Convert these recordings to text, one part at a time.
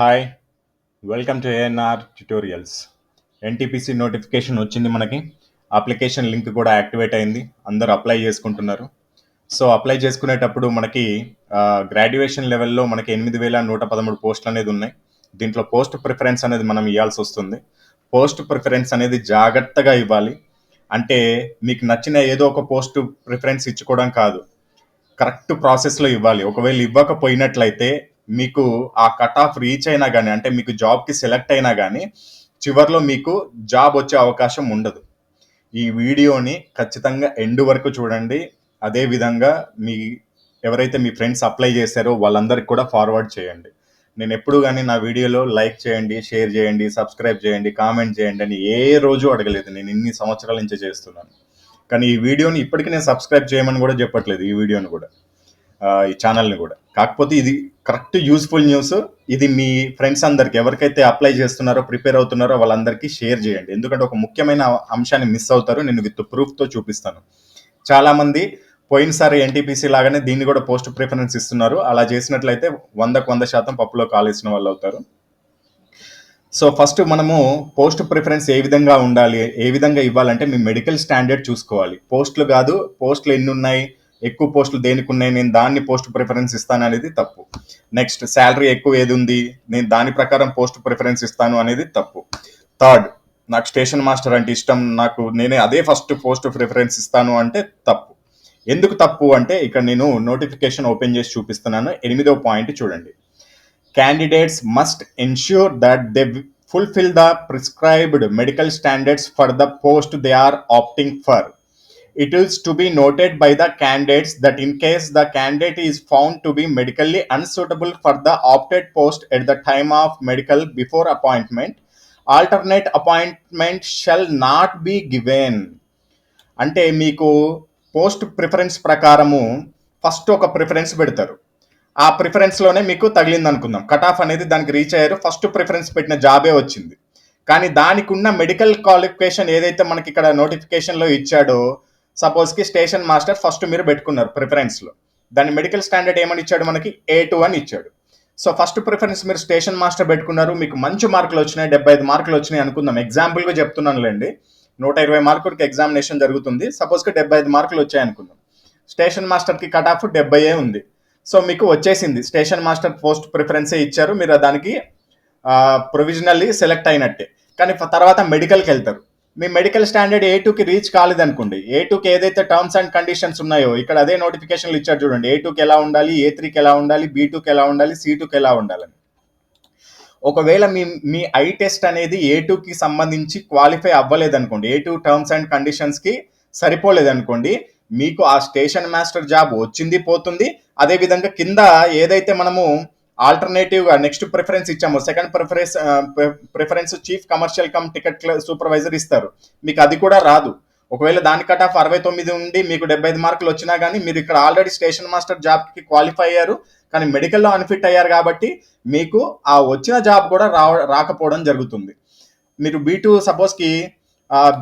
Hi welcome to ANR tutorials NTPC notification వచ్చింది మనకి. Application link కూడా యాక్టివేట్ అయింది. అందరూ అప్లై చేసుకుంటున్నారు. సో అప్లై చేసుకునేటప్పుడు మనకి గ్రాడ్యుయేషన్ లెవెల్లో మనకి ఎనిమిది వేల నూట పదమూడు పోస్టులు అనేది ఉన్నాయి దీంట్లో పోస్ట్ ప్రిఫరెన్స్ అనేది మనం ఇవ్వాల్సి వస్తుంది. పోస్ట్ ప్రిఫరెన్స్ అనేది జాగ్రత్తగా ఇవ్వాలి. అంటే మీకు నచ్చిన ఏదో ఒక పోస్ట్ ప్రిఫరెన్స్ ఇచ్చుకోవడం కాదు. కరెక్ట్ ప్రాసెస్లో ఇవ్వాలి. ఒకవేళ ఇవ్వకపోయినట్లయితే మీకు ఆ కట్ ఆఫ్ రీచ్ అయినా కానీ అంటే మీకు జాబ్కి సెలెక్ట్ అయినా కానీ చివరిలో మీకు జాబ్ వచ్చే అవకాశం ఉండదు. ఈ వీడియోని ఖచ్చితంగా ఎండ్ వరకు చూడండి. అదే విధంగా మీ ఎవరైతే మీ ఫ్రెండ్స్ అప్లై చేశారో వాళ్ళందరికీ కూడా ఫార్వర్డ్ చేయండి. నేను ఎప్పుడు కానీ నా వీడియోలో లైక్ చేయండి షేర్ చేయండి సబ్స్క్రైబ్ చేయండి కామెంట్ చేయండి అని ఏ రోజు అడగలేదు. నేను ఇన్ని సంవత్సరాల నుంచి చేస్తున్నాను. కానీ ఈ వీడియోని ఇప్పటికీ నేను సబ్స్క్రైబ్ చేయమని కూడా చెప్పట్లేదు ఈ వీడియోని కూడా ఈ ఛానల్ని కూడా. కాకపోతే ఇది కరెక్ట్ యూస్ఫుల్ న్యూస్. ఇది మీ ఫ్రెండ్స్ అందరికి ఎవరికైతే అప్లై చేస్తున్నారో ప్రిపేర్ అవుతున్నారో వాళ్ళందరికీ షేర్ చేయండి. ఎందుకంటే ఒక ముఖ్యమైన అంశాన్ని మిస్ అవుతారు. నేను విత్ ప్రూఫ్తో చూపిస్తాను. చాలామంది పోయినసారి ఎన్టీపీసీ లాగానే దీన్ని కూడా పోస్ట్ ప్రిఫరెన్స్ ఇస్తున్నారు. అలా చేసినట్లయితే వందకు వంద శాతం పప్పులో కాలేసిన వాళ్ళు అవుతారు. సో ఫస్ట్ మనము పోస్ట్ ప్రిఫరెన్స్ ఏ విధంగా ఉండాలి ఏ విధంగా ఇవ్వాలంటే మీ మెడికల్ స్టాండర్డ్ చూసుకోవాలి. పోస్టులు కాదు పోస్టులు ఎన్ని ఉన్నాయి ఎక్కువ పోస్టులు దేనికి ఉన్నాయి నేను దాన్ని పోస్ట్ ప్రిఫరెన్స్ ఇస్తాను అనేది తప్పు. నెక్స్ట్ శాలరీ ఎక్కువ ఏది ఉంది నేను దాని ప్రకారం పోస్ట్ ప్రిఫరెన్స్ ఇస్తాను అనేది తప్పు. థర్డ్ నాకు స్టేషన్ మాస్టర్ అంటే ఇష్టం నాకు నేనే అదే ఫస్ట్ పోస్ట్ ప్రిఫరెన్స్ ఇస్తాను అంటే తప్పు. ఎందుకు తప్పు అంటే ఇక్కడ నేను నోటిఫికేషన్ ఓపెన్ చేసి చూపిస్తున్నాను ఎనిమిదో పాయింట్ చూడండి. Candidates must ensure that they fulfil the prescribed medical standards for the post they are opting for It is to be noted by the candidates that in case the candidate is found to be medically unsuitable for the opted post at the time of medical before appointment, alternate appointment shall not be given. అంటే మీకు post preference ప్రకారము first ఒక preference పెడతారు ఆ ప్రిఫరెన్స్లోనే మీకు తగిలింది అనుకుందాం cut off అనేది దానికి రీచ్ అయ్యారు ఫస్ట్ ప్రిఫరెన్స్ పెట్టిన జాబే వచ్చింది కానీ దానికి ఉన్న మెడికల్ క్వాలిఫికేషన్ ఏదైతే మనకి ఇక్కడ నోటిఫికేషన్లో ఇచ్చాడో సపోజ్కి స్టేషన్ మాస్టర్ ఫస్ట్ మీరు పెట్టుకున్నారు ప్రిఫరెన్స్లో. దాని మెడికల్ స్టాండర్డ్ ఏమని ఇచ్చాడు మనకి? ఏ టూ అని ఇచ్చాడు. సో ఫస్ట్ ప్రిఫరెన్స్ మీరు స్టేషన్ మాస్టర్ పెట్టుకున్నారు. మీకు మంచి మార్కులు వచ్చినాయి. డెబ్బై ఐదు మార్కులు వచ్చినాయి అనుకుందాం. ఎగ్జాంపుల్గా చెప్తున్నానులేండి నూట ఇరవై మార్కులకి ఎగ్జామినేషన్ జరుగుతుంది. సపోజ్కి డెబ్బై ఐదు మార్కులు వచ్చాయి అనుకుందాం. స్టేషన్ మాస్టర్కి కట్ ఆఫ్ డెబ్బై ఉంది. సో మీకు వచ్చేసింది. స్టేషన్ మాస్టర్ పోస్ట్ ప్రిఫరెన్సే ఇచ్చారు. మీరు దానికి ప్రొవిజనల్లీ సెలెక్ట్ అయినట్టే. కానీ తర్వాత మెడికల్కి వెళ్తారు. మీ మెడికల్ స్టాండర్డ్ ఏ టూకి రీచ్ కాలేదనుకోండి ఏ టూకి ఏదైతే టర్మ్స్ అండ్ కండిషన్స్ ఉన్నాయో ఇక్కడ అదే నోటిఫికేషన్లు ఇచ్చారు చూడండి ఏ టూకి ఎలా ఉండాలి ఏ త్రీకి ఎలా ఉండాలి బీ టూకి ఎలా ఉండాలి సి టూకి ఎలా ఉండాలని. ఒకవేళ మీ మీ ఐ టెస్ట్ అనేది ఏ టూకి సంబంధించి క్వాలిఫై అవ్వలేదనుకోండి ఏ టూ టర్మ్స్ అండ్ కండిషన్స్కి సరిపోలేదనుకోండి మీకు ఆ స్టేషన్ మాస్టర్ జాబ్ వచ్చింది పోతుంది. అదే విధంగా కింద ఏదైతే మనము ఆల్టర్నేటివ్గా నెక్స్ట్ ప్రిఫరెన్స్ ఇచ్చాము. Second preference preference chief commercial cum ticket supervisor ఇస్తారు. మీకు అది కూడా రాదు. ఒకవేళ దాని కట్ ఆఫ్ అరవై తొమ్మిది ఉండి మీకు డెబ్బై ఐదు మార్కులు వచ్చినా కానీ మీరు ఇక్కడ ఆల్రెడీ స్టేషన్ మాస్టర్ జాబ్కి క్వాలిఫై అయ్యారు. కానీ మెడికల్లో అన్ఫిట్ అయ్యారు కాబట్టి మీకు ఆ వచ్చిన జాబ్ కూడా రా రాకపోవడం జరుగుతుంది. మీరు బీ టూ సపోజ్కి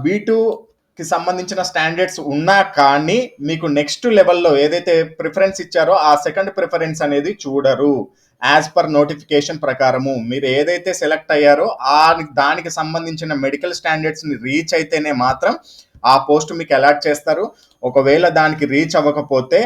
బీ టూకి సంబంధించిన స్టాండర్డ్స్ ఉన్నా కానీ మీకు నెక్స్ట్ లెవెల్లో ఏదైతే ప్రిఫరెన్స్ ఇచ్చారో ఆ సెకండ్ ప్రిఫరెన్స్ అనేది చూడరు. యాజ్ పర్ నోటిఫికేషన్ ప్రకారము మీరు ఏదైతే సెలెక్ట్ అయ్యారో ఆ దానికి సంబంధించిన మెడికల్ స్టాండర్డ్స్ని రీచ్ అయితేనే మాత్రం ఆ పోస్ట్ మీకు అలాట్ చేస్తారు. ఒకవేళ దానికి రీచ్ అవ్వకపోతే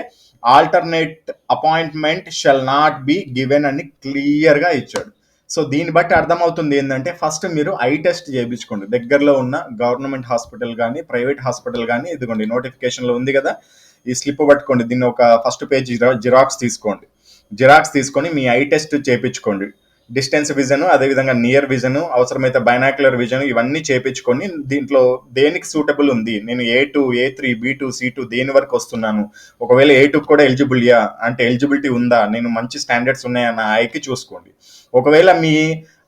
alternate appointment shall not be given అని క్లియర్గా ఇచ్చాడు. సో దీన్ని బట్టి అర్థమవుతుంది ఏంటంటే ఫస్ట్ మీరు ఐ టెస్ట్ చేయించుకోండి. దగ్గరలో ఉన్న గవర్నమెంట్ హాస్పిటల్ కానీ ప్రైవేట్ హాస్పిటల్ కానీ ఇదిగోండి నోటిఫికేషన్లో ఉంది కదా ఈ స్లిప్ పట్టుకోండి. దీన్ని ఒక ఫస్ట్ పేజ్ జిరాక్స్ తీసుకోండి. జిరాక్స్ తీసుకొని మీ ఐ టెస్ట్ చేయించుకోండి డిస్టెన్స్ విజన్ అదేవిధంగా నియర్ విజన్ అవసరమైతే బైనాక్యులర్ విజన్ ఇవన్నీ చేయించుకొని దీంట్లో దేనికి సూటబుల్ ఉంది? నేను A two A three B two C two దేని వరకు వస్తున్నాను? ఒకవేళ ఏ టూ కూడా ఎలిజిబుల్యా? అంటే ఎలిజిబిలిటీ ఉందా? నేను మంచి స్టాండర్డ్స్ ఉన్నాయా? నా ఐకి చూసుకోండి. ఒకవేళ మీ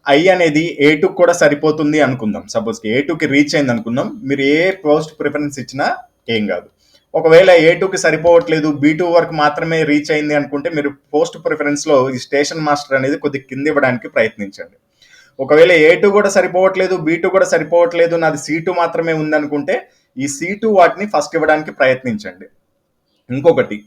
ఐ అనేది ఏ టూకి కూడా సరిపోతుంది అనుకుందాం. సపోజ్కి ఏ టూకి రీచ్ అయింది అనుకుందాం మీరు ఏ పోస్ట్ ప్రిఫరెన్స్ ఇచ్చినా ఏం కాదు. ఒకవేళ ఏ టూకి సరిపోవట్లేదు బీ టూ వరకు మాత్రమే రీచ్ అయింది అనుకుంటే మీరు పోస్ట్ ప్రిఫరెన్స్లో ఈ స్టేషన్ మాస్టర్ అనేది కొద్దిగా కింద ఇవ్వడానికి ప్రయత్నించండి. ఒకవేళ ఏ టూ కూడా సరిపోవట్లేదు బీ టూ కూడా సరిపోవట్లేదు నాది సి టూ మాత్రమే ఉందనుకుంటే ఈ సి టూ వాటిని ఫస్ట్ ఇవ్వడానికి ప్రయత్నించండి. ఇంకొకటి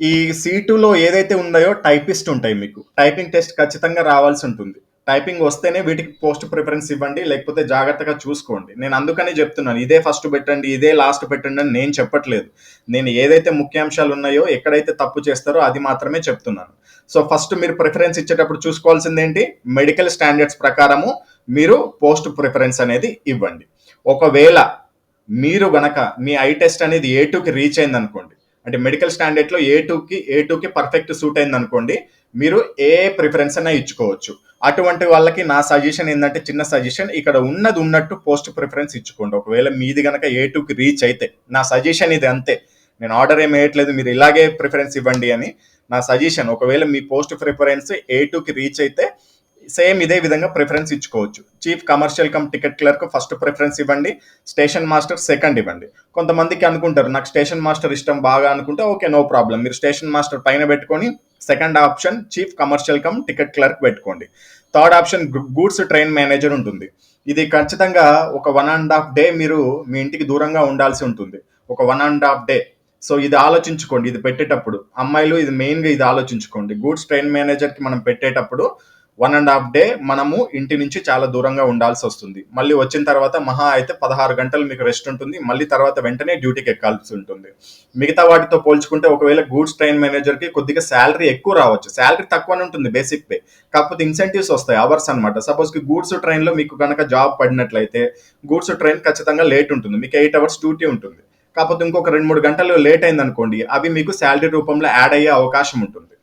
ఈ సి టూలో ఏదైతే ఉందో టైపిస్ట్ ఉంటాయి మీకు. టైపింగ్ టెస్ట్ ఖచ్చితంగా రావాల్సి ఉంటుంది. టైపింగ్ వస్తేనే వీటికి పోస్ట్ ప్రిఫరెన్స్ ఇవ్వండి లేకపోతే జాగ్రత్తగా చూసుకోండి. నేను అందుకనే చెప్తున్నాను ఇదే ఫస్ట్ పెట్టండి ఇదే లాస్ట్ పెట్టండి అని నేను చెప్పట్లేదు. నేను ఏదైతే ముఖ్యాంశాలు ఉన్నాయో ఎక్కడైతే తప్పు చేస్తారో అది మాత్రమే చెప్తున్నాను. సో ఫస్ట్ మీరు ప్రిఫరెన్స్ ఇచ్చేటప్పుడు చూసుకోవాల్సింది ఏంటి? మెడికల్ స్టాండర్డ్స్ ప్రకారము మీరు పోస్ట్ ప్రిఫరెన్స్ అనేది ఇవ్వండి. ఒకవేళ మీరు గనక మీ ఐ టెస్ట్ అనేది ఏ టూకి రీచ్ అయింది అనుకోండి అంటే మెడికల్ స్టాండర్డ్లో ఏ టూకి ఏ టూకి పర్ఫెక్ట్ సూట్ అయింది అనుకోండి మీరు ఏ ప్రిఫరెన్స్ అయినా ఇచ్చుకోవచ్చు. అటువంటి వాళ్ళకి నా సజెషన్ ఏంటంటే చిన్న సజెషన్ ఇక్కడ ఉన్నది ఉన్నట్టు పోస్ట్ ప్రిఫరెన్స్ ఇచ్చుకోండి. ఒకవేళ మీది కనుక ఏ టూకి రీచ్ అయితే నా సజెషన్ ఇది అంతే. నేను ఆర్డర్ ఏం వేయట్లేదు మీరు ఇలాగే ప్రిఫరెన్స్ ఇవ్వండి అని నా సజెషన్ ఒకవేళ మీ పోస్ట్ ప్రిఫరెన్స్ ఏ టూకి రీచ్ అయితే సేమ్ ఇదే విధంగా ప్రిఫరెన్స్ ఇచ్చుకోవచ్చు. Chief commercial cum ticket clerk first preference ఇవ్వండి. స్టేషన్ మాస్టర్ సెకండ్ ఇవ్వండి. కొంతమందికి అనుకుంటారు నాకు స్టేషన్ మాస్టర్ ఇష్టం బాగా అనుకుంటే ఓకే నో ప్రాబ్లం మీరు స్టేషన్ మాస్టర్ పైన పెట్టుకొని second option chief commercial cum ticket clerk పెట్టుకోండి. Third option goods train manager ఉంటుంది. ఇది ఖచ్చితంగా ఒక వన్ అండ్ హాఫ్ డే మీరు మీ ఇంటికి దూరంగా ఉండాల్సి ఉంటుంది. ఒక one and half day. So ఇది ఆలోచించుకోండి ఇది పెట్టేటప్పుడు. అమ్మాయిలు ఇది మెయిన్గా ఇది ఆలోచించుకోండి. గూడ్స్ ట్రైన్ మేనేజర్కి మనం పెట్టేటప్పుడు వన్ అండ్ హాఫ్ డే మనము ఇంటి నుంచి చాలా దూరంగా ఉండాల్సి వస్తుంది. మళ్ళీ వచ్చిన తర్వాత మహా అయితే పదహారు గంటలు మీకు రెస్ట్ ఉంటుంది. మళ్ళీ తర్వాత వెంటనే డ్యూటీకి ఎక్కాల్సి ఉంటుంది. మిగతా వాటితో పోల్చుకుంటే ఒకవేళ గూడ్స్ ట్రైన్ మేనేజర్కి కొద్దిగా శాలరీ ఎక్కువ రావచ్చు. శాలరీ తక్కువనే ఉంటుంది బేసిక్ పే. కాకపోతే ఇన్సెంటివ్స్ వస్తాయి అవర్స్ అనమాట సపోజ్కి గూడ్స్ ట్రైన్లో మీకు కనుక జాబ్ పడినట్లయితే గూడ్స్ ట్రైన్ ఖచ్చితంగా లేట్ ఉంటుంది. మీకు ఎయిట్ అవర్స్ డ్యూటీ ఉంటుంది. కాకపోతే ఇంకొక రెండు మూడు గంటలు లేట్ అయింది అనుకోండి అవి మీకు శాలరీ రూపంలో యాడ్ అయ్యే అవకాశం ఉంటుంది.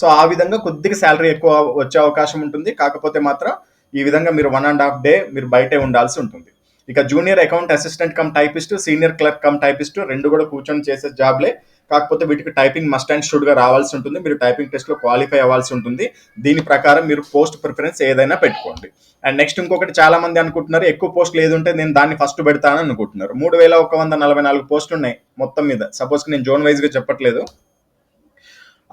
సో ఆ విధంగా కొద్దిగా శాలరీ ఎక్కువ వచ్చే అవకాశం ఉంటుంది. కాకపోతే మాత్రం ఈ విధంగా మీరు వన్ అండ్ హాఫ్ డే మీరు బయటే ఉండాల్సి ఉంటుంది. ఇక junior account assistant cum typist senior clerk cum typist రెండు కూడా కూర్చొని చేసే జాబ్లే కాకపోతే వీటికి టైపింగ్ మస్ట్ అండ్ షుడ్గా రావాల్సి ఉంటుంది. మీరు టైపింగ్ టెస్ట్లో క్వాలిఫై అవ్వాల్సి ఉంటుంది. దీని ప్రకారం మీరు పోస్ట్ ప్రిఫరెన్స్ ఏదైనా పెట్టుకోండి. అండ్ నెక్స్ట్ ఇంకొకటి చాలా మంది అనుకుంటున్నారు ఎక్కువ పోస్టులు ఏది ఉంటే నేను దాన్ని ఫస్ట్ పెడతానని అనుకుంటున్నారు. మూడు వేల ఒక వంద నలభై నాలుగు పోస్టులు ఉన్నాయి మొత్తం మీద. సపోజ్ నేను జోన్ వైజ్గా చెప్పట్లేదు.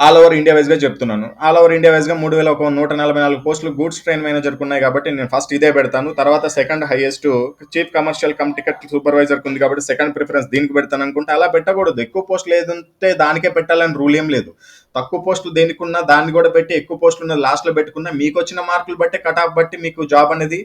ఆల్ ఓవర్ ఇండియా వైజ్గా చెప్తున్నాను. ఆల్ ఓవర్ ఇండియా వైజ్గా మూడు వేల ఒక నూట నలభై నాలుగు పోస్టులు గూడ్స్ ట్రైన్ మేనేజర్ ఉన్నాయి కాబట్టి నేను ఫస్ట్ ఇదే పెడతాను. తర్వాత second highest chief commercial cum ticket supervisor ఉంది కాబట్టి సెకండ్ ప్రిఫరెన్స్ దీనికి పెడతాను అనుకుంటే అలా పెట్టకూడదు. ఎక్కువ పోస్టులు ఏదంటే దానికే పెట్టాలని రూల్ ఏం లేదు. తక్కువ పోస్టులు దేనికి ఉన్నా దాన్ని కూడా పెట్టి ఎక్కువ పోస్టులు ఉన్న లాస్ట్లో పెట్టుకున్నా మీకు వచ్చిన మార్కులు బట్టి కట్ ఆఫ్ బట్టి మీకు జాబ్ అనేది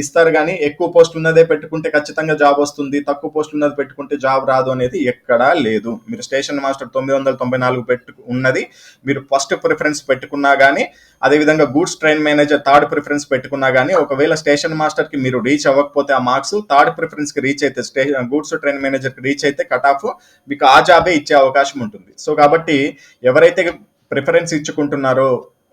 ఇస్తారు కానీ ఎక్కువ పోస్ట్ ఉన్నదే పెట్టుకుంటే ఖచ్చితంగా జాబ్ వస్తుంది తక్కువ పోస్ట్ ఉన్నది పెట్టుకుంటే జాబ్ రాదు అనేది ఎక్కడా లేదు. మీరు స్టేషన్ మాస్టర్ తొమ్మిది వందల తొంభై నాలుగు పెట్టు ఉన్నది మీరు ఫస్ట్ ప్రిఫరెన్స్ పెట్టుకున్నా కానీ అదేవిధంగా goods train manager third preference పెట్టుకున్నా కానీ ఒకవేళ స్టేషన్ మాస్టర్కి మీరు రీచ్ అవ్వకపోతే ఆ మార్క్స్ థర్డ్ ప్రిఫరెన్స్కి రీచ్ అయితే స్టేషన్ గూడ్స్ ట్రైన్ మేనేజర్కి రీచ్ అయితే కట్ ఆఫ్ మీకు ఆ జాబే ఇచ్చే అవకాశం ఉంటుంది. సో కాబట్టి ఎవరైతే ప్రిఫరెన్స్ ఇచ్చుకుంటున్నారో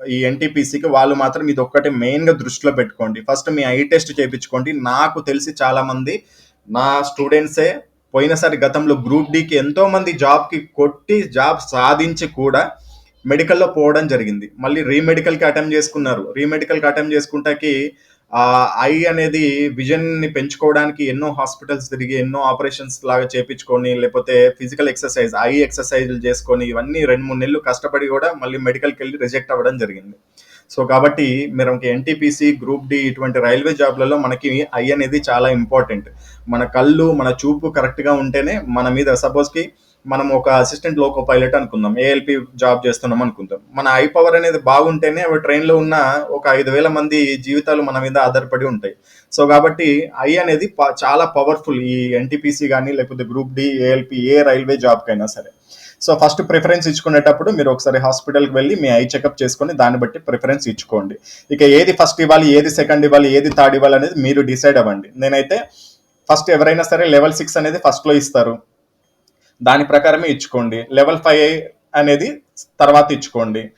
ఈ ఎన్టీపీసీకి వాళ్ళు మాత్రం ఇది ఒక్కటి మెయిన్గా దృష్టిలో పెట్టుకోండి. ఫస్ట్ మీ ఐ టెస్ట్ చేయించుకోండి. నాకు తెలిసి చాలామంది నా స్టూడెంట్సే పోయినసారి గతంలో గ్రూప్ డికి ఎంతోమంది జాబ్కి కొట్టి జాబ్ సాధించి కూడా మెడికల్లో పోవడం జరిగింది. మళ్ళీ రీమెడికల్కి అటెంప్ట్ చేసుకున్నారు. రీమెడికల్కి అటెంప్ట్ చేసుకుంటాకి ఆ ఐ అనేది విజన్ని పెంచుకోవడానికి ఎన్నో హాస్పిటల్స్ తిరిగి ఎన్నో ఆపరేషన్స్ లాగా చేపించుకొని లేకపోతే ఫిజికల్ ఎక్సర్సైజ్ ఐ ఎక్సర్సైజ్లు చేసుకొని ఇవన్నీ రెండు మూడు నెలలు కష్టపడి కూడా మళ్ళీ మెడికల్కి వెళ్ళి రిజెక్ట్ అవ్వడం జరిగింది. సో కాబట్టి మీరు ఎన్టీపీసీ గ్రూప్ డి ఇటువంటి రైల్వే జాబ్లలో మనకి ఐ అనేది చాలా ఇంపార్టెంట్. మన కళ్ళు మన చూపు కరెక్ట్గా ఉంటేనే మన మీద సపోజ్కి మనం ఒక అసిస్టెంట్ లోకో పైలట్ అనుకుందాం ఏఎల్పి జాబ్ చేస్తున్నాం అనుకుందాం. మన ఐ పవర్ అనేది బాగుంటేనే ట్రైన్లో ఉన్న ఒక ఐదు వేల మంది జీవితాలు మన మీద ఆధారపడి ఉంటాయి. సో కాబట్టి ఐ అనేది ప- చాలా పవర్ఫుల్ ఈ ఎన్టీపీసీ కానీ లేకపోతే గ్రూప్ డి ఏఎల్పి ఏ రైల్వే జాబ్కైనా సరే. సో ఫస్ట్ ప్రిఫరెన్స్ ఇచ్చుకునేటప్పుడు మీరు ఒకసారి హాస్పిటల్కి వెళ్ళి మీ ఐ చెకప్ చేసుకొని దాన్ని బట్టి ప్రిఫరెన్స్ ఇచ్చుకోండి. ఇక ఏది ఫస్ట్ ఇవ్వాలి ఏది సెకండ్ ఇవ్వాలి ఏది థర్డ్ ఇవ్వాలి అనేది మీరు డిసైడ్ అవ్వండి. నేనైతే ఫస్ట్ ఎవరైనా సరే లెవెల్ సిక్స్ అనేది ఫస్ట్లో ఇస్తారు. దాని ప్రకారమే ఇచ్చుకోండి. లెవెల్ ఫైవ్ అనేది తర్వాత ఇచ్చుకోండి.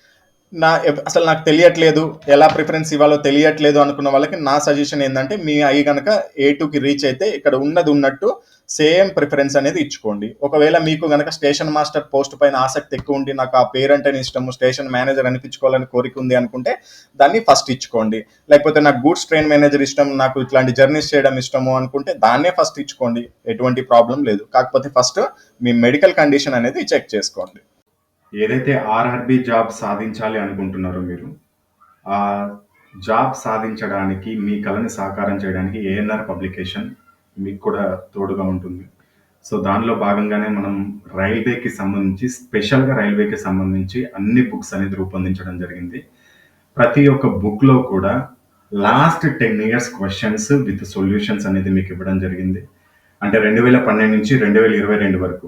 నా అసలు నాకు తెలియట్లేదు ఎలా ప్రిఫరెన్స్ ఇవ్వాలో తెలియట్లేదు అనుకున్న వాళ్ళకి నా సజెషన్ ఏంటంటే మీ ఐ కనుక ఏ టూకి రీచ్ అయితే ఇక్కడ ఉన్నది ఉన్నట్టు సేమ్ ప్రిఫరెన్స్ అనేది ఇచ్చుకోండి. ఒకవేళ మీకు కనుక స్టేషన్ మాస్టర్ పోస్ట్ పైన ఆసక్తి ఎక్కువ ఉండి నాకు ఆ పేరెంట్ అని ఇష్టము స్టేషన్ మేనేజర్ అనిపించుకోవాలని కోరిక ఉంది అనుకుంటే దాన్ని ఫస్ట్ ఇచ్చుకోండి. లేకపోతే నాకు గూడ్స్ ట్రైన్ మేనేజర్ ఇష్టం నాకు ఇట్లాంటి జర్నీస్ చేయడం ఇష్టము అనుకుంటే దాన్నే ఫస్ట్ ఇచ్చుకోండి. ఎటువంటి ప్రాబ్లం లేదు. కాకపోతే ఫస్ట్ మీ మెడికల్ కండిషన్ అనేది చెక్ చేసుకోండి. ఏదైతే ఆర్ఆర్బి జాబ్ సాధించాలి అనుకుంటున్నారో మీరు ఆ జాబ్ సాధించడానికి మీ కళని సాకారం చేయడానికి ఏఎన్ఆర్ పబ్లికేషన్ మీకు కూడా తోడుగా ఉంటుంది. సో దానిలో భాగంగానే మనం రైల్వేకి సంబంధించి స్పెషల్గా రైల్వేకి సంబంధించి అన్ని బుక్స్ అనేది రూపొందించడం జరిగింది. ప్రతి ఒక్క బుక్లో కూడా last ten years questions with solutions అనేది మీకు ఇవ్వడం జరిగింది. అంటే రెండు వేల పన్నెండు నుంచి రెండు వేల ఇరవై రెండు వరకు.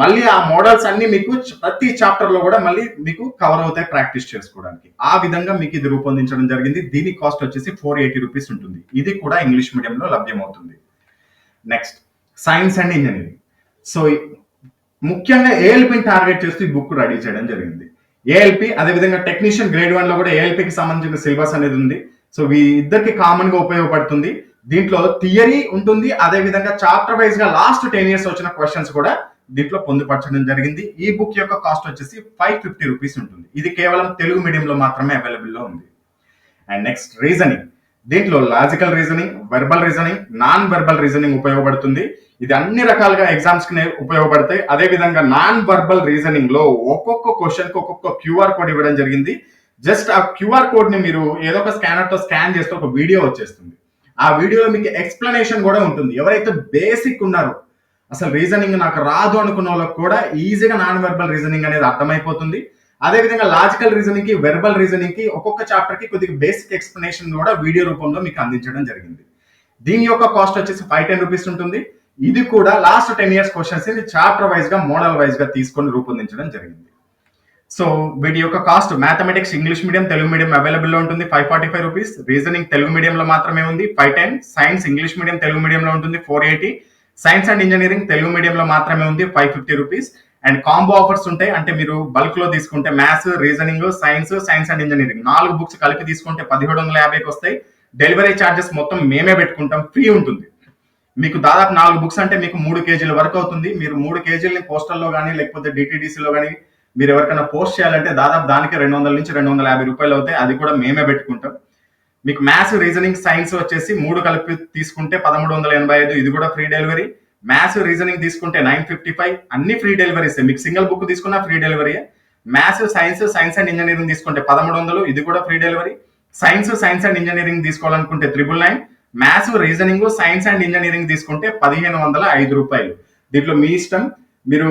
మళ్ళీ ఆ మోడల్స్ అన్ని మీకు ప్రతి చాప్టర్లో కూడా మళ్ళీ మీకు కవర్ అవుతాయి ప్రాక్టీస్ చేసుకోవడానికి. ఆ విధంగా మీకు ఇది రూపొందించడం జరిగింది. దీని కాస్ట్ వచ్చేసి ఫోర్ ఎయిటీ రూపీస్ ఉంటుంది. ఇది కూడా ఇంగ్లీష్ మీడియంలో లభ్యమవుతుంది. Next science and engineering so ముఖ్యంగా ఏఎల్పిని టార్గెట్ చేస్తూ ఈ బుక్ రెడీ చేయడం జరిగింది. ఏఎల్పి అదేవిధంగా టెక్నీషియన్ గ్రేడ్ వన్లో కూడా ఏఎల్పికి సంబంధించిన సిలబస్ అనేది ఉంది. సో ఈ ఇద్దరికి కామన్గా ఉపయోగపడుతుంది. దీంట్లో థియరీ ఉంటుంది. అదే విధంగా చాప్టర్ వైజ్గా లాస్ట్ టెన్ ఇయర్స్ వచ్చిన క్వశ్చన్స్ కూడా దీంట్లో పొందుపరచడం జరిగింది. ఈ బుక్ యొక్క కాస్ట్ వచ్చేసి ఫైవ్ ఫిఫ్టీ రూపీస్ ఉంటుంది. ఇది కేవలం తెలుగు మీడియంలో మాత్రమే అవైలబుల్లో ఉంది. అండ్ నెక్స్ట్ రీజనింగ్ దీంట్లో logical reasoning verbal reasoning non verbal reasoning ఉపయోగపడుతుంది. ఇది అన్ని రకాలుగా ఎగ్జామ్స్కి ఉపయోగపడతాయి. అదే విధంగా నాన్ వెర్బల్ రీజనింగ్లో ఒక్కొక్క క్వశ్చన్కి ఒక్కొక్క క్యూఆర్ కోడ్ ఇవ్వడం జరిగింది. జస్ట్ ఆ క్యూఆర్ కోడ్ని మీరు ఏదో ఒక స్కానర్తో స్కాన్ చేస్తే ఒక వీడియో వచ్చేస్తుంది. ఆ వీడియోలో మీకు ఎక్స్ప్లెనేషన్ కూడా ఉంటుంది. ఎవరైతే బేసిక్ ఉన్నారో అసలు రీజనింగ్ నాకు రాదు అనుకున్న వాళ్ళకి కూడా ఈజీగా నాన్ వెర్బల్ రీజనింగ్ అనేది అర్థమైపోతుంది. అదే విధంగా లాజికల్ రీజనింగ్కి వెర్బల్ రీజనింగ్కి ఒక్కొక్క చాప్టర్కి కొద్దిగా బేసిక్ ఎక్స్ప్లెనేషన్ కూడా వీడియో రూపంలో మీకు అందించడం జరిగింది. దీని యొక్క కాస్ట్ వచ్చేసి ఫైవ్ టెన్ రూపీస్ ఉంటుంది. ఇది కూడా లాస్ట్ టెన్ ఇయర్స్ క్వశ్చన్స్ని చాప్టర్ వైజ్గా మోడల్ వైజ్గా తీసుకొని రూపొందించడం జరిగింది. సో వీటి యొక్క cost mathematics English medium Telugu medium అవైలబుల్లో ఉంటుంది. Five forty five rupees reasoning Telugu మీడియంలో మాత్రమే ఉంది. Five ten science English medium Telugu మీడియంలో ఉంటుంది. Four eighty science and engineering Telugu మీడియంలో మాత్రమే ఉంది five fifty rupees and combo offers ఉంటాయి అంటే మీరు బల్క్లో తీసుకుంటే maths reasoning science science and engineering నాలుగు బుక్స్ కలిపి తీసుకుంటే పదిహేడు వందల యాభైకి వస్తాయి. డెలివరీ ఛార్జెస్ మొత్తం మేమే పెట్టుకుంటాం ఫ్రీ ఉంటుంది. మీకు దాదాపు నాలుగు బుక్స్ అంటే మీకు మూడు కేజీల వరకు అవుతుంది. మీరు మూడు కేజీలని పోస్టల్లో కానీ లేకపోతే డిటీడీసీలో కానీ మీరు ఎవరికైనా పోస్ట్ చేయాలంటే దాదాపు దానికి రెండు వందల నుంచి రెండు వందల యాభై రూపాయలు అవుతాయి. అది కూడా మేమే పెట్టుకుంటాం. మీకు మ్యాథ్స్ రీజనింగ్ సైన్స్ వచ్చేసి మూడు కలిపి తీసుకుంటే పదమూడు వందల ఎనభై ఐదు ఇది కూడా ఫ్రీ డెలివరీ మ్యాథ్స్ రీజనింగ్ తీసుకుంటే నైన్ ఫిఫ్టీ ఫైవ్ అన్ని ఫ్రీ డెలివరీస్ మీకు సింగిల్ బుక్ తీసుకున్నా free delivery maths science science and engineering తీసుకుంటే పదమూడు వందలు ఇది కూడా free delivery science science and engineering తీసుకోవాలనుకుంటే triple nine maths reasoning science and engineering తీసుకుంటే పదిహేను వందల ఐదు రూపాయలు. దీంట్లో మీ ఇష్టం. మీరు